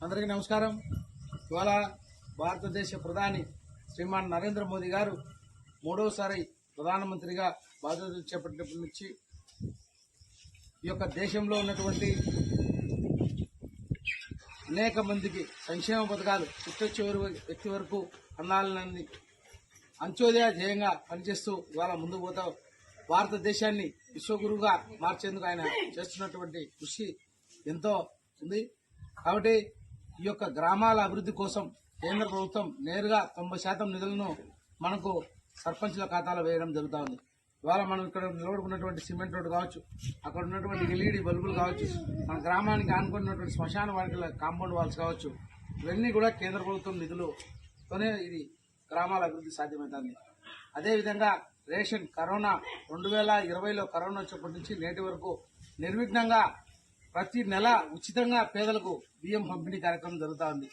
అందరికీ నమస్కారం. ఇవాళ భారతదేశ ప్రధాని శ్రీమాన్ నరేంద్ర మోదీ గారు మూడవసారి ప్రధానమంత్రిగా బాధ్యతలు చేపట్టినప్పటి నుంచి ఈ యొక్క దేశంలో ఉన్నటువంటి అనేక మందికి సంక్షేమ పథకాలు చిట్ట చివరి వ్యక్తి వరకు అన్నాలని అంత్యోదయ ధ్యేయంగా పనిచేస్తూ ఇవాళ ముందుకు పోతా భారతదేశాన్ని విశ్వగురువుగా మార్చేందుకు ఆయన చేస్తున్నటువంటి కృషి ఎంతో ఉంది. కాబట్టి ఈ యొక్క గ్రామాల అభివృద్ధి కోసం కేంద్ర ప్రభుత్వం నేరుగా తొంభై శాతం నిధులను మనకు సర్పంచ్ల ఖాతాలో వేయడం జరుగుతూ ఉంది ఇవాళ మనం ఇక్కడ నిలబడుకున్నటువంటి సిమెంట్ రోడ్డు కావచ్చు అక్కడ ఉన్నటువంటి ఎల్ఈడి బల్బులు కావచ్చు మన గ్రామానికి ఆనుకున్నటువంటి శ్మశాన వాటిల కాంపౌండ్ వాల్స్ కావచ్చు ఇవన్నీ కూడా కేంద్ర ప్రభుత్వం నిధులుతోనే ఇది గ్రామాల అభివృద్ధి సాధ్యమవుతుంది. అదేవిధంగా రేషన్ కరోనా రెండు వేల ఇరవైలో కరోనా వచ్చినప్పటి నుంచి నేటి వరకు నిర్విఘ్నంగా ప్రతి నెల ఉచితంగా పేదలకు బియ్యం పంపిణీ కార్యక్రమం జరుగుతూ ఉంది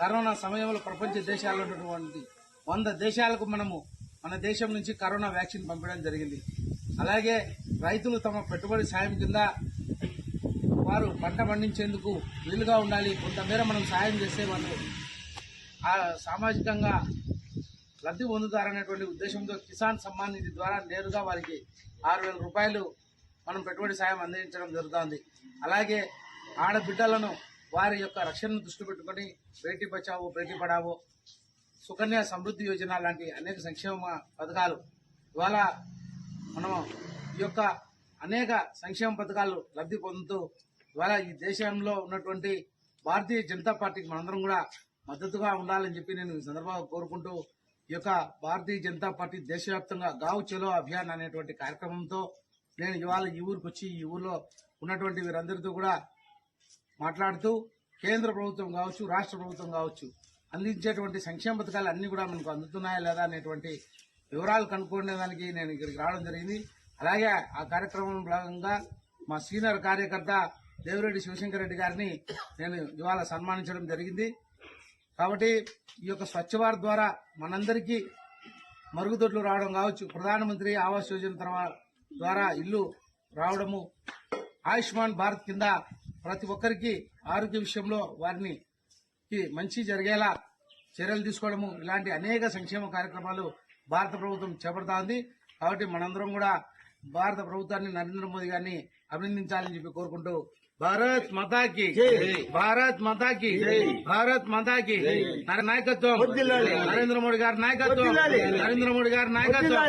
కరోనా సమయంలో ప్రపంచ దేశాల్లో ఉన్నటువంటి వంద దేశాలకు మనము మన దేశం నుంచి కరోనా వ్యాక్సిన్ పంపడం జరిగింది. అలాగే రైతులు తమ పెట్టుబడి సాయం కింద వారు పంట పండించేందుకు వీలుగా ఉండాలి. కొంతమేర మనం సాయం చేస్తే వాళ్ళు సామాజికంగా లబ్ధి పొందుతారనేటువంటి ఉద్దేశంతో కిసాన్ సమ్మాన్ నిధి ద్వారా నేరుగా వారికి ఆరు వేల రూపాయలు మనం పెట్టుబడి సాయం అందించడం జరుగుతుంది. అలాగే ఆడబిడ్డలను వారి యొక్క రక్షణను దృష్టి పెట్టుకొని బేటీ బచావో బేటీ పడావో సుకన్య సమృద్ధి యోజన లాంటి అనేక సంక్షేమ పథకాలు. ఇవాళ మనం ఈ యొక్క అనేక సంక్షేమ పథకాలు లబ్ధి పొందుతూ ఇవాళ ఈ దేశంలో ఉన్నటువంటి భారతీయ జనతా పార్టీకి మనందరం కూడా మద్దతుగా ఉండాలని చెప్పి నేను ఈ సందర్భంగా కోరుకుంటూ ఈ యొక్క భారతీయ జనతా పార్టీ దేశవ్యాప్తంగా గావు చెలో అభియాన్ అనేటువంటి కార్యక్రమంతో నేను ఇవాళ ఈ ఊరికి వచ్చి ఈ ఊర్లో ఉన్నటువంటి వీరందరితో కూడా మాట్లాడుతూ కేంద్ర ప్రభుత్వం కావచ్చు రాష్ట్ర ప్రభుత్వం కావచ్చు అందించేటువంటి సంక్షేమ పథకాలు అన్నీ కూడా మనకు అందుతున్నాయా లేదా అనేటువంటి వివరాలు కనుక్కునే దానికి నేను ఇక్కడికి రావడం జరిగింది. అలాగే ఆ కార్యక్రమం భాగంగా మా సీనియర్ కార్యకర్త దేవిరెడ్డి శివశంకర్ రెడ్డి గారిని నేను ఇవాళ సన్మానించడం జరిగింది. కాబట్టి ఈ యొక్క స్వచ్ఛ భారత్ ద్వారా మనందరికీ మరుగుదొడ్లు రావడం కావచ్చు. ప్రధానమంత్రి ఆవాస్ యోజన తర్వాత ద్వారా ఇల్లు రావడము ఆయుష్మాన్ భారత్ కింద ప్రతి ఒక్కరికి ఆరోగ్య విషయంలో వారిని మంచి జరిగేలా చర్యలు తీసుకోవడము ఇలాంటి అనేక సంక్షేమ కార్యక్రమాలు భారత ప్రభుత్వం చేపడతా ఉంది కాబట్టి మనందరం కూడా భారత ప్రభుత్వాన్ని నరేంద్ర మోదీ గారిని అభినందించాలని చెప్పి కోరుకుంటూ భారత్ మాతాకి భారత్ మాతాకి భారత్ మాతాకి నాయకత్వం నరేంద్ర మోడీ గారి నాయకత్వం నరేంద్ర మోడీ గారి నాయకత్వం